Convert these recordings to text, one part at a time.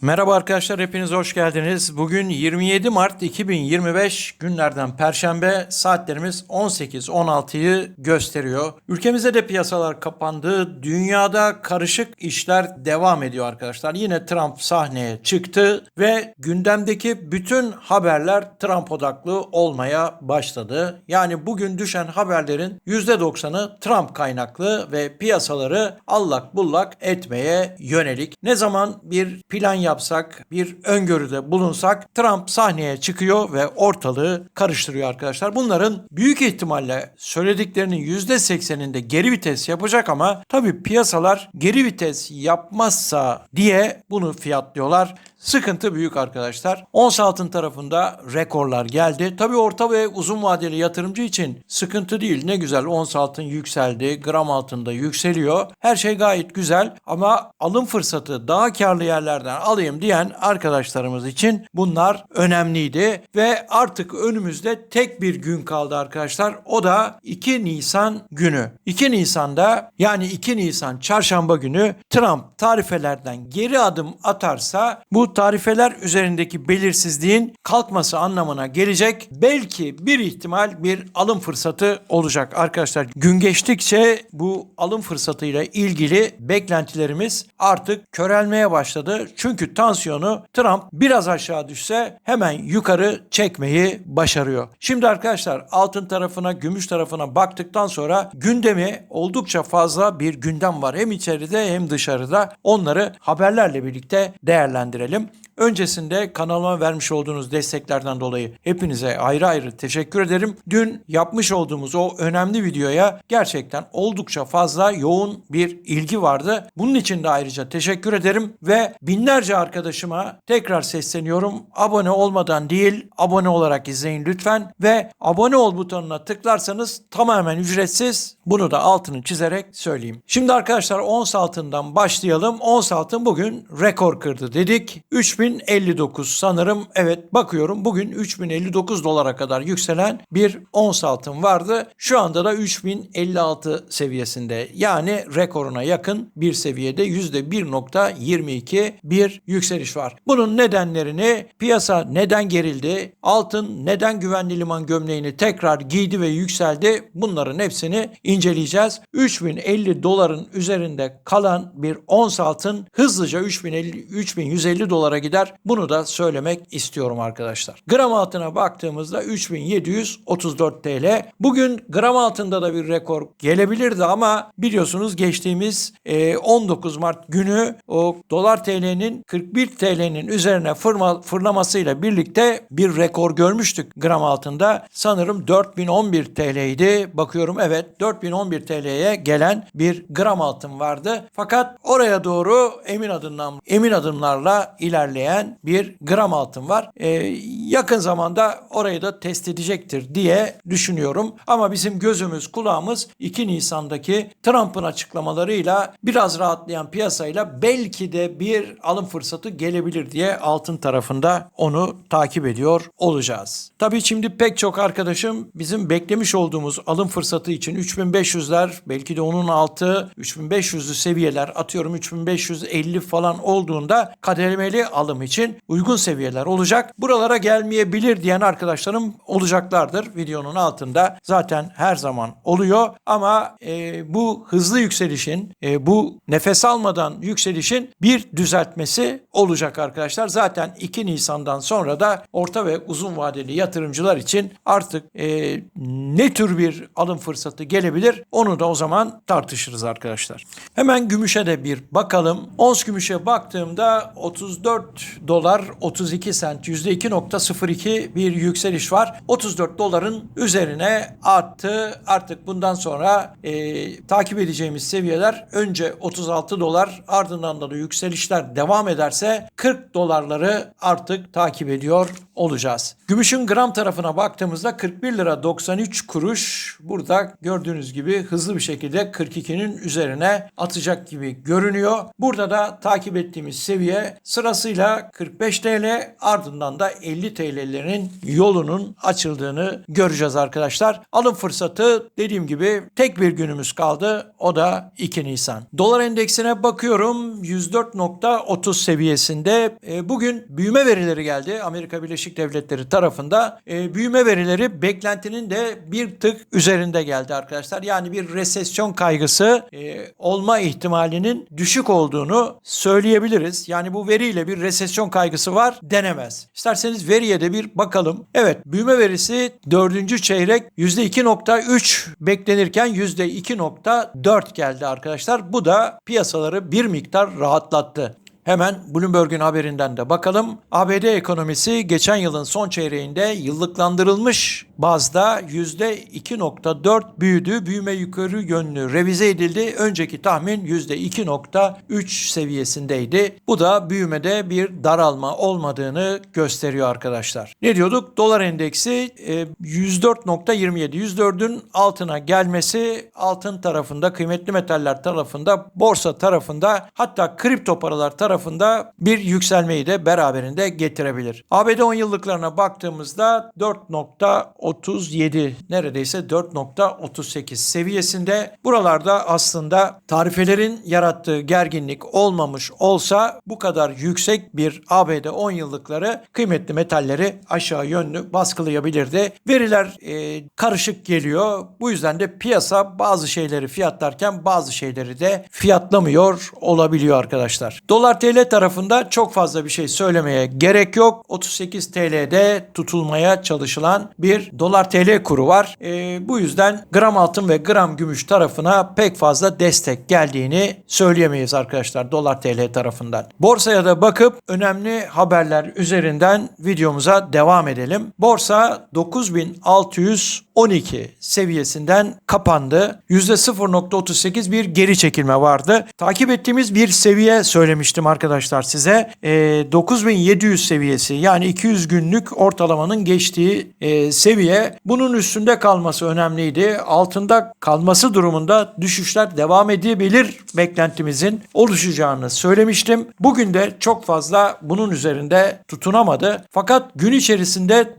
Merhaba arkadaşlar hepiniz hoş geldiniz. Bugün 27 Mart 2025 günlerden Perşembe saatlerimiz 18-16'yı gösteriyor. Ülkemizde de piyasalar kapandı. Dünyada karışık işler devam ediyor arkadaşlar. Yine Trump sahneye çıktı ve gündemdeki bütün haberler Trump odaklı olmaya başladı. Yani bugün düşen haberlerin %90'ı Trump kaynaklı ve piyasaları allak bullak etmeye yönelik. Ne zaman bir plan yapsak, bir öngörüde bulunsak Trump sahneye çıkıyor ve ortalığı karıştırıyor arkadaşlar. Bunların büyük ihtimalle söylediklerinin %80'inde geri vites yapacak ama tabii piyasalar geri vites yapmazsa diye bunu fiyatlıyorlar. Sıkıntı büyük arkadaşlar. Ons altın tarafında rekorlar geldi. Tabii orta ve uzun vadeli yatırımcı için sıkıntı değil. Ne güzel ons altın yükseldi. Gram altında yükseliyor. Her şey gayet güzel ama alım fırsatı daha karlı yerlerden alayım diyen arkadaşlarımız için bunlar önemliydi. Ve artık önümüzde tek bir gün kaldı arkadaşlar. O da 2 Nisan günü. 2 Nisan'da yani 2 Nisan çarşamba günü Trump tarifelerden geri adım atarsa bu tarifeler üzerindeki belirsizliğin kalkması anlamına gelecek. Belki bir ihtimal bir alım fırsatı olacak arkadaşlar. Gün geçtikçe bu alım fırsatıyla ilgili beklentilerimiz artık körelmeye başladı. Çünkü tansiyonu Trump biraz aşağı düşse hemen yukarı çekmeyi başarıyor. Şimdi arkadaşlar altın tarafına, gümüş tarafına baktıktan sonra gündemi oldukça fazla bir gündem var. Hem içeride hem dışarıda. Onları haberlerle birlikte değerlendirelim. Öncesinde kanalıma vermiş olduğunuz desteklerden dolayı hepinize ayrı ayrı teşekkür ederim. Dün yapmış olduğumuz o önemli videoya gerçekten oldukça fazla yoğun bir ilgi vardı. Bunun için de ayrıca teşekkür ederim ve binlerce arkadaşıma tekrar sesleniyorum. Abone olmadan değil, abone olarak izleyin lütfen ve abone ol butonuna tıklarsanız tamamen ücretsiz. Bunu da altını çizerek söyleyeyim. Şimdi arkadaşlar ons altından başlayalım. Ons altın bugün rekor kırdı dedik. 3059 sanırım evet bakıyorum bugün 3059 dolara kadar yükselen bir ons altın vardı. Şu anda da 3056 seviyesinde yani rekoruna yakın bir seviyede %1.22 bir yükseliş var. Bunun nedenlerini piyasa neden gerildi, altın neden güvenli liman gömleğini tekrar giydi ve yükseldi bunların hepsini inceleyeceğiz. 3050 doların üzerinde kalan bir ons altın hızlıca 3050 3150 dolara gider. Bunu da söylemek istiyorum arkadaşlar. Gram altına baktığımızda 3734 TL. Bugün gram altında da bir rekor gelebilirdi ama biliyorsunuz geçtiğimiz e, 19 Mart günü o dolar TL'nin 41 TL'nin üzerine fırma, fırlamasıyla birlikte bir rekor görmüştük gram altında. Sanırım 4011 TL'ydi. Bakıyorum evet 4011 TL'ye gelen bir gram altın vardı. Fakat oraya doğru emin adımlar, emin adımlarla ilerleyen bir gram altın var. Ee, yakın zamanda orayı da test edecektir diye düşünüyorum. Ama bizim gözümüz kulağımız 2 Nisan'daki Trump'ın açıklamalarıyla biraz rahatlayan piyasayla belki de bir alım fırsatı gelebilir diye altın tarafında onu takip ediyor olacağız. Tabii şimdi pek çok arkadaşım bizim beklemiş olduğumuz alım fırsatı için 3500'ler belki de onun altı 3500'lü seviyeler atıyorum 3550 falan olduğunda kademeli alım için uygun seviyeler olacak. Buralara gelmeyebilir diyen arkadaşlarım olacaklardır. Videonun altında zaten her zaman oluyor ama e, bu hızlı yükselişin e, bu nefes almadan yükselişin bir düzeltmesi olacak arkadaşlar. Zaten 2 Nisan'dan sonra da orta ve uzun vadeli yatırımcılar için artık e, ne tür bir alım fırsatı gelebilir onu da o zaman tartışırız arkadaşlar. Hemen gümüşe de bir bakalım. Ons gümüşe baktığımda 34 dolar 32 sent %2.02 bir yükseliş var. 34 doların üzerine arttı. Artık bundan sonra e, takip edeceğimiz seviyeler önce 36 dolar ardından da yükselişler devam ederse 40 dolarları artık takip ediyor olacağız. Gümüşün gram tarafına baktığımızda 41 lira 93 kuruş. Burada gördüğünüz gibi hızlı bir şekilde 42'nin üzerine atacak gibi görünüyor. Burada da takip ettiğimiz seviye sırasıyla 45 TL ardından da 50 TL'lerin yolunun açıldığını göreceğiz arkadaşlar. Alım fırsatı dediğim gibi tek bir günümüz kaldı. O da 2 Nisan. Dolar endeksine bakıyorum 104.30 seviyesinde. E, bugün büyüme verileri geldi Amerika Birleşik Devletleri tarafında. E, büyüme verileri beklentinin de bir tık üzerinde geldi arkadaşlar. Yani bir resesyon kaygısı e, olma ihtimalinin düşük olduğunu söyleyebiliriz. Yani bu veriyle bir resesyon kaygısı var denemez. İsterseniz veriye de bir bakalım. Evet büyüme verisi 4. çeyrek %2.3 beklenirken %2.4 geldi arkadaşlar. Bu da piyasaları bir miktar rahatlattı. Hemen Bloomberg'un haberinden de bakalım. ABD ekonomisi geçen yılın son çeyreğinde yıllıklandırılmış bazda %2.4 büyüdü. Büyüme yukarı yönlü revize edildi. Önceki tahmin %2.3 seviyesindeydi. Bu da büyümede bir daralma olmadığını gösteriyor arkadaşlar. Ne diyorduk? Dolar endeksi 104.27. 104'ün altına gelmesi altın tarafında, kıymetli metaller tarafında, borsa tarafında hatta kripto paralar tarafında tarafında bir yükselmeyi de beraberinde getirebilir. ABD 10 yıllıklarına baktığımızda 4.37 neredeyse 4.38 seviyesinde. Buralarda aslında tarifelerin yarattığı gerginlik olmamış olsa bu kadar yüksek bir ABD 10 yıllıkları kıymetli metalleri aşağı yönlü baskılayabilirdi. Veriler e, karışık geliyor. Bu yüzden de piyasa bazı şeyleri fiyatlarken bazı şeyleri de fiyatlamıyor olabiliyor arkadaşlar. Dolar TL tarafında çok fazla bir şey söylemeye gerek yok. 38 TL'de tutulmaya çalışılan bir dolar TL kuru var. E, bu yüzden gram altın ve gram gümüş tarafına pek fazla destek geldiğini söyleyemeyiz arkadaşlar dolar TL tarafından. Borsaya da bakıp önemli haberler üzerinden videomuza devam edelim. Borsa 9612 seviyesinden kapandı. %0.38 bir geri çekilme vardı. Takip ettiğimiz bir seviye söylemiştim size. E, 9700 seviyesi yani 200 günlük ortalamanın geçtiği e, seviye. Bunun üstünde kalması önemliydi. Altında kalması durumunda düşüşler devam edebilir beklentimizin oluşacağını söylemiştim. Bugün de çok fazla bunun üzerinde tutunamadı. Fakat gün içerisinde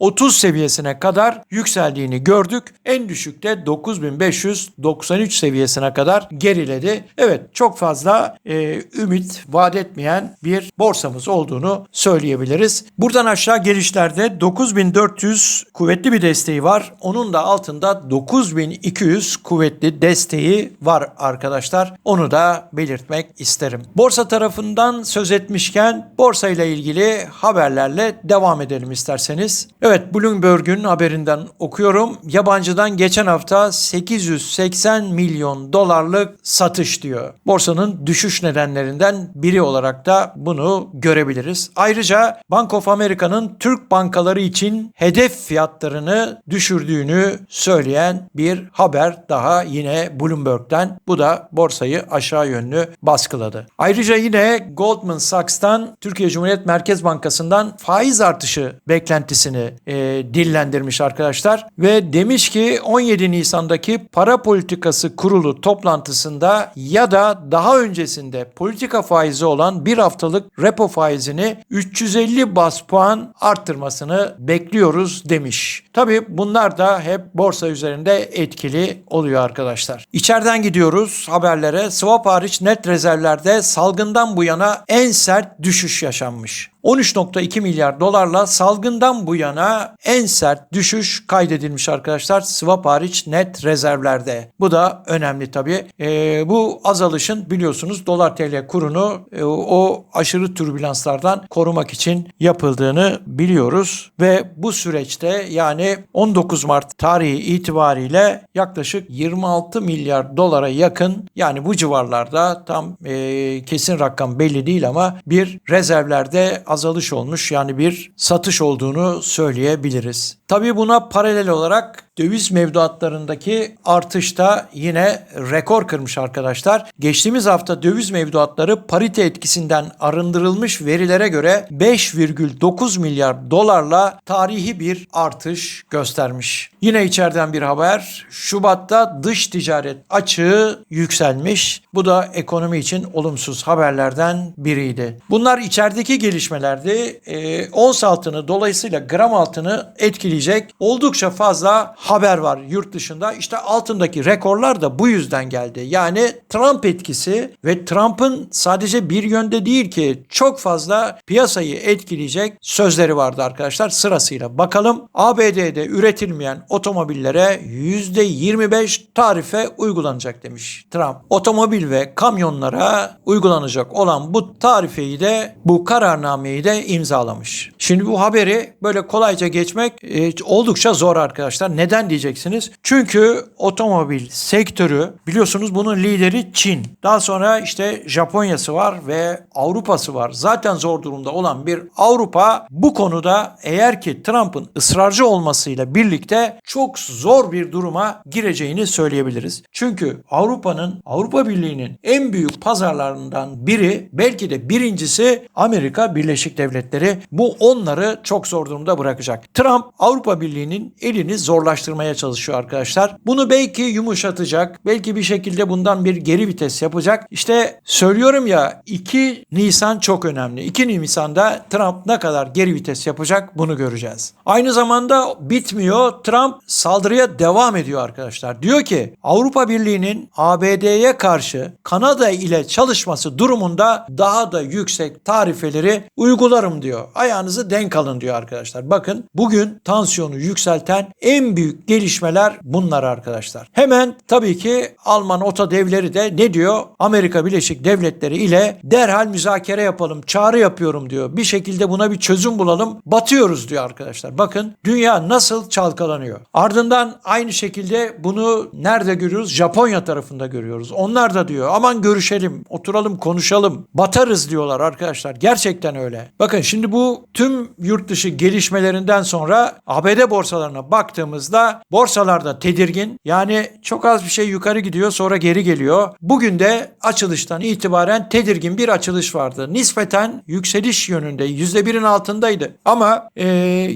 9830 seviyesine kadar yükseldiğini gördük. En düşükte 9593 seviyesine kadar geriledi. Evet çok fazla e, ümit vaat etmeyen bir borsamız olduğunu söyleyebiliriz. Buradan aşağı gelişlerde 9400 kuvvetli bir desteği var. Onun da altında 9200 kuvvetli desteği var arkadaşlar. Onu da belirtmek isterim. Borsa tarafından söz etmişken borsa ile ilgili haberlerle devam edelim isterseniz. Evet Bloomberg'un haberinden okuyorum. Yabancıdan geçen hafta 880 milyon dolarlık satış diyor. Borsanın düşüş nedenlerinden biri olarak da bunu görebiliriz. Ayrıca Bank of America'nın Türk bankaları için hedef fiyatlarını düşürdüğünü söyleyen bir haber daha yine Bloomberg'den. Bu da borsayı aşağı yönlü baskıladı. Ayrıca yine Goldman Sachs'tan Türkiye Cumhuriyet Merkez Bankası'ndan faiz artışı beklentisini e, dillendirmiş arkadaşlar ve demiş ki 17 Nisan'daki para politikası kurulu toplantısında ya da daha öncesinde politika faizi olan bir haftalık repo faizini 350 bas puan arttırmasını bekliyoruz demiş. Tabi bunlar da hep borsa üzerinde etkili oluyor arkadaşlar. İçeriden gidiyoruz haberlere. Swap hariç net rezervlerde salgından bu yana en sert düşüş yaşanmış. 13.2 milyar dolarla salgından bu yana en sert düşüş kaydedilmiş arkadaşlar. Swap hariç net rezervlerde. Bu da önemli tabii. E, bu azalışın biliyorsunuz dolar TL kurunu e, o aşırı türbülanslardan korumak için yapıldığını biliyoruz. Ve bu süreçte yani 19 Mart tarihi itibariyle yaklaşık 26 milyar dolara yakın yani bu civarlarda tam e, kesin rakam belli değil ama bir rezervlerde azalış olmuş yani bir satış olduğunu söyleyebiliriz. Tabii buna paralel olarak döviz mevduatlarındaki artışta yine rekor kırmış arkadaşlar. Geçtiğimiz hafta döviz mevduatları parite etkisinden arındırılmış verilere göre 5,9 milyar dolarla tarihi bir artış göstermiş. Yine içeriden bir haber. Şubat'ta dış ticaret açığı yükselmiş. Bu da ekonomi için olumsuz haberlerden biriydi. Bunlar içerideki gelişmelerdi. E, ons altını dolayısıyla gram altını etkileyecek oldukça fazla haber var yurt dışında. İşte altındaki rekorlar da bu yüzden geldi. Yani Trump etkisi ve Trump'ın sadece bir yönde değil ki çok fazla piyasayı etkileyecek sözleri vardı arkadaşlar sırasıyla. Bakalım ABD'de üretilmeyen otomobillere %25 tarife uygulanacak demiş Trump. Otomobil ve kamyonlara uygulanacak olan bu tarifeyi de bu kararnameyi de imzalamış. Şimdi bu haberi böyle kolayca geçmek e, oldukça zor arkadaşlar. Neden diyeceksiniz? Çünkü otomobil sektörü biliyorsunuz bunun lideri Çin. Daha sonra işte Japonya'sı var ve Avrupa'sı var. Zaten zor durumda olan bir Avrupa bu konuda eğer ki Trump'ın ısrarcı olmasıyla birlikte çok zor bir duruma gireceğini söyleyebiliriz. Çünkü Avrupa'nın Avrupa Birliği'nin en büyük pazarlarından biri belki de birincisi Amerika Birleşik Devletleri. Bu onları çok zor durumda bırakacak. Trump Avrupa Birliği'nin elini zorlaştırmaya çalışıyor arkadaşlar. Bunu belki yumuşatacak. Belki bir şekilde bundan bir geri vites yapacak. İşte söylüyorum ya 2 Nisan çok önemli. 2 Nisan'da Trump ne kadar geri vites yapacak bunu göreceğiz. Aynı zamanda bitmiyor. Trump saldırıya devam ediyor arkadaşlar. Diyor ki Avrupa Birliği'nin ABD'ye karşı Kanada ile çalışması durumunda daha da yüksek tarifeleri uygularım diyor. Ayağınızı denk alın diyor arkadaşlar. Bakın bugün tansiyonu yükselten en büyük gelişmeler bunlar arkadaşlar. Hemen tabii ki Alman oto devleri de ne diyor? Amerika Birleşik Devletleri ile derhal müzakere yapalım, çağrı yapıyorum diyor. Bir şekilde buna bir çözüm bulalım. Batıyoruz diyor arkadaşlar. Bakın dünya nasıl çalkalanıyor. Ardından aynı şekilde bunu nerede görüyoruz? Japonya tarafında görüyoruz. Onlar da diyor aman görüşelim, oturalım, konuşalım. Batarız diyorlar arkadaşlar. Gerçekten öyle. Bakın şimdi bu tüm yurt dışı gelişmelerinden sonra ABD borsalarına baktığımızda borsalarda tedirgin. Yani çok az bir şey yukarı gidiyor sonra geri geliyor. Bugün de açılıştan itibaren tedirgin bir açılış vardı. Nispeten yükseliş yönünde %1'in altındaydı. Ama e,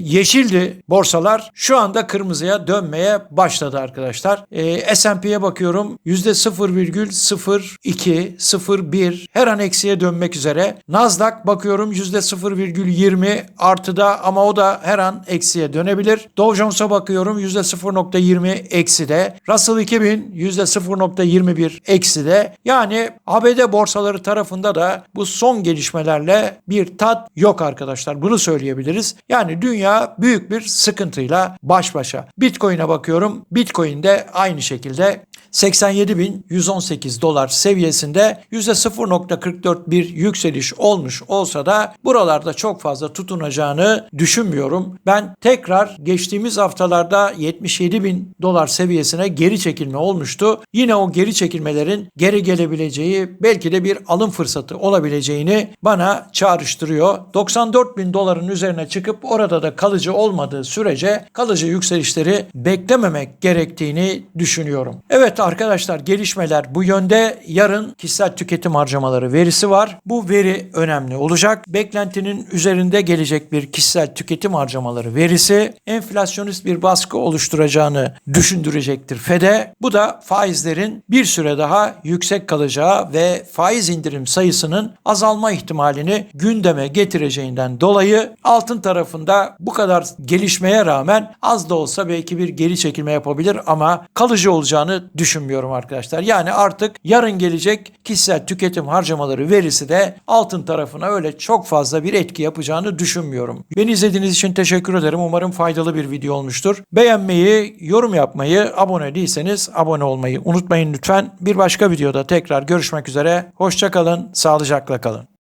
yeşildi borsalar. Şu anda kırmızıya dönmeye başladı arkadaşlar. E, S&P'ye bakıyorum %0,02, 0,1 her an eksiye dönmek üzere. Nasdaq bakıyorum %0,20 artıda ama o da her an eksiye dönebilir. Dow Jones'a bakıyorum %0,20 eksi de. Russell 2000 %0,21 eksi de. Yani ABD borsaları tarafında da bu son gelişmelerle bir tat yok arkadaşlar. Bunu söyleyebiliriz. Yani dünya büyük bir sıkıntıyla baş başa. Bitcoin'e bakıyorum. Bitcoin de aynı şekilde 87.118 dolar seviyesinde %0.44 bir yükseliş olmuş olsa da buralarda çok fazla tutunacağını düşünmüyorum. Ben tekrar geçtiğimiz haftalarda 77.000 dolar seviyesine geri çekilme olmuştu. Yine o geri çekilmelerin geri gelebileceği belki de bir alım fırsatı olabileceğini bana çağrıştırıyor. 94.000 doların üzerine çıkıp orada da kalıcı olmadığı sürece kalıcı yükselişleri beklememek gerektiğini düşünüyorum. Evet arkadaşlar gelişmeler bu yönde. Yarın kişisel tüketim harcamaları verisi var. Bu veri önemli olacak. Beklentinin üzerinde gelecek bir kişisel tüketim harcamaları verisi enflasyonist bir baskı oluşturacağını düşündürecektir FED'e. Bu da faizlerin bir süre daha yüksek kalacağı ve faiz indirim sayısının azalma ihtimalini gündeme getireceğinden dolayı altın tarafında bu kadar gelişmeye rağmen az da olsa belki bir geri çekilme yapabilir ama kalıcı olacağını düşünmüyorum arkadaşlar. Yani artık yarın gelecek kişisel tüketim harcamaları verisi de altın tarafına öyle çok fazla bir etki yapacağını düşünmüyorum. Beni izlediğiniz için teşekkür ederim. Umarım faydalı bir video olmuştur. Beğenmeyi, yorum yapmayı, abone değilseniz abone olmayı unutmayın lütfen. Bir başka videoda tekrar görüşmek üzere. Hoşçakalın, sağlıcakla kalın.